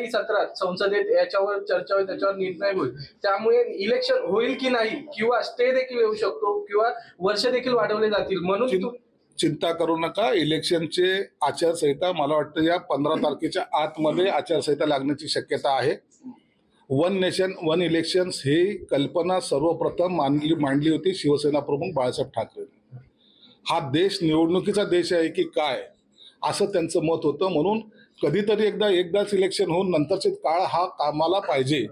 जुलै सत्रात संसदेत याच्यावर चर्चा होईल त्याच्यावर निर्णय होईल. त्यामुळे इलेक्शन होईल की नाही किंवा स्टे देखील येऊ शकतो किंवा वर्ष देखील वाढवले जातील म्हणून चिंता करू नका. इलेक्शनचे आचारसंहिता मला वाटतं या पंधरा तारखेच्या आतमध्ये आचारसंहिता लागण्याची शक्यता आहे. वन नेशन वन इलेक्शन्स ही कल्पना सर्वप्रथम मांडली मांडली होती शिवसेना प्रमुख बाळासाहेब ठाकरे. हा देश निवडणुकीचा देश आहे की काय? असं त्यांचं मत होतं. म्हणून कधीतरी एकदा एकदाच इलेक्शन होऊन नंतरचे काळ हा कामाला पाहिजे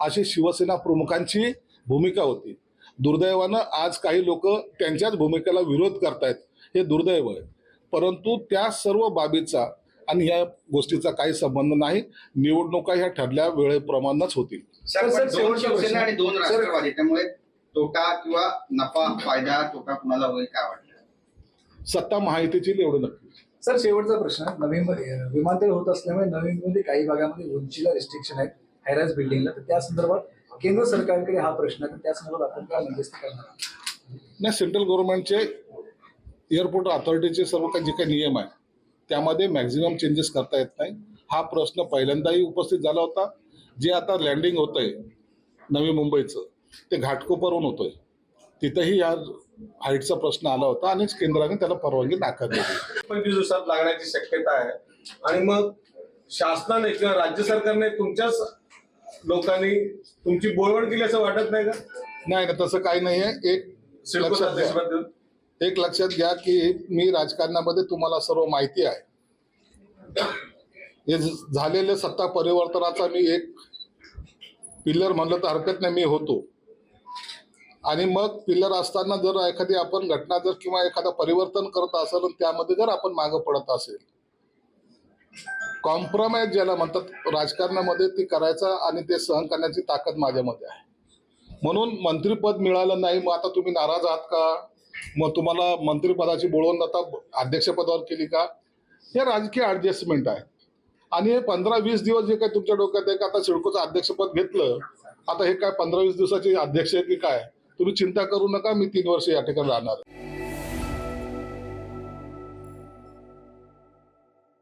अशी शिवसेना प्रमुखांची भूमिका होती. दुर्दैवानं आज काही लोक त्यांच्याच भूमिकेला विरोध करतायत. हे दुर्दैव आहे. परंतु त्या सर्व बाबीचा आणि या गोष्टीचा काही संबंध नाही. निवडणुका ह्या ठरल्या वेळेप्रमाणेच होतील. शिवसेना. आणि दोन राष्ट्रवादी त्यामुळे तोटा किंवा नफा फायदा तोटा कुणाला होईल काय वाटतं? सत्ता माहितीची एवढं नक्की सर शेवटचा प्रश्न. नवीन विमानतळ होत असल्यामुळे नवीन मध्ये काही भागामध्ये उंचीला रिस्ट्रिक्शन आहेत हायराज बिल्डिंगला तर त्या संदर्भात केंद्र सरकारकडे हा प्रश्न आहे. तर त्या संदर्भात आपण काय मध्यस्थ करणार नाही सेंट्रल गव्हर्नमेंटचे एअरपोर्ट अथॉरिटीचे सर्व काही जे काही नियम आहे त्यामध्ये मॅक्झिमम चेंजेस करता येत नाही. हा प्रश्न पहिल्यांदाही उपस्थित झाला होता. जे आता लँडिंग होत आहे नवी मुंबईचं ते घाटकोपरहून होतंय. तिथंही या हाईटचा प्रश्न आला होता. आणि केंद्राने त्याला परवानगी नाकारली पंचवीस दिवसात लागण्याची शक्यता आहे. आणि मग शासनाने किंवा राज्य सरकारने तुमच्याच लोकांनी तुमची बोलवण केली असं वाटत नाही का? नाही नाही तसं काही नाही आहे. एक लक्षात घ्या. देशभर देऊन एक लक्षात घ्या की मी राजकारणामध्ये तुम्हाला सर्व माहिती आहे. हे झ- झालेले सत्ता परिवर्तनाचा मी एक पिल्लर म्हणलं तर हरकत नाही. मी होतो. आणि मग पिल्लर असताना जर एखादी आपण घटना जर किंवा एखादं परिवर्तन करत असेल आणि त्यामध्ये जर आपण मागं पडत असेल. कॉम्प्रोमाइज ज्याला म्हणतात राजकारणामध्ये ते करायचं आणि ते सहन करण्याची ताकद माझ्यामध्ये आहे. म्हणून मंत्रीपद मिळालं नाही मग आता तुम्ही नाराज आहात का? मग तुम्हाला मंत्रिपदाची बोलवून आता अध्यक्षपदावर केली का? हे राजकीय ॲडजस्टमेंट आहे. आणि हे पंधरा वीस दिवस जे काय तुमच्या डोक्यात आहे का? आता सिडकोचं अध्यक्षपद घेतलं. आता हे काय पंधरा वीस दिवसाचे अध्यक्ष आहे की काय? तुम्ही चिंता करू नका मी तीन वर्ष या ठिकाणी राहणार आहे.